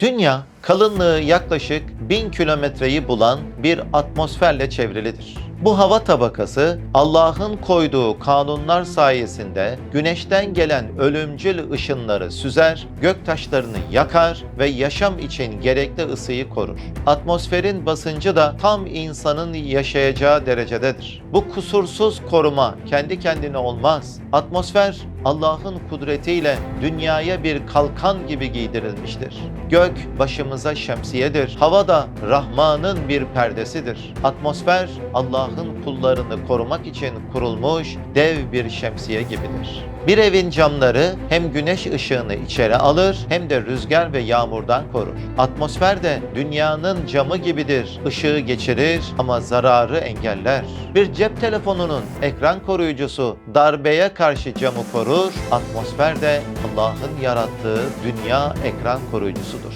Dünya kalınlığı yaklaşık 1000 kilometreyi bulan bir atmosferle çevrilidir. Bu hava tabakası Allah'ın koyduğu kanunlar sayesinde güneşten gelen ölümcül ışınları süzer, göktaşlarını yakar ve yaşam için gerekli ısıyı korur. Atmosferin basıncı da tam insanın yaşayacağı derecededir. Bu kusursuz koruma kendi kendine olmaz. Atmosfer Allah'ın kudretiyle dünyaya bir kalkan gibi giydirilmiştir. Gök başımıza şemsiyedir. Hava da Rahman'ın bir perdesidir. Atmosfer Allah'ın kullarını korumak için kurulmuş dev bir şemsiye gibidir. Bir evin camları hem güneş ışığını içeri alır hem de rüzgar ve yağmurdan korur. Atmosfer de dünyanın camı gibidir. Işığı geçirir ama zararı engeller. Bir cep telefonunun ekran koruyucusu darbeye karşı camı korur. Atmosfer de Allah'ın yarattığı dünya ekran koruyucusudur.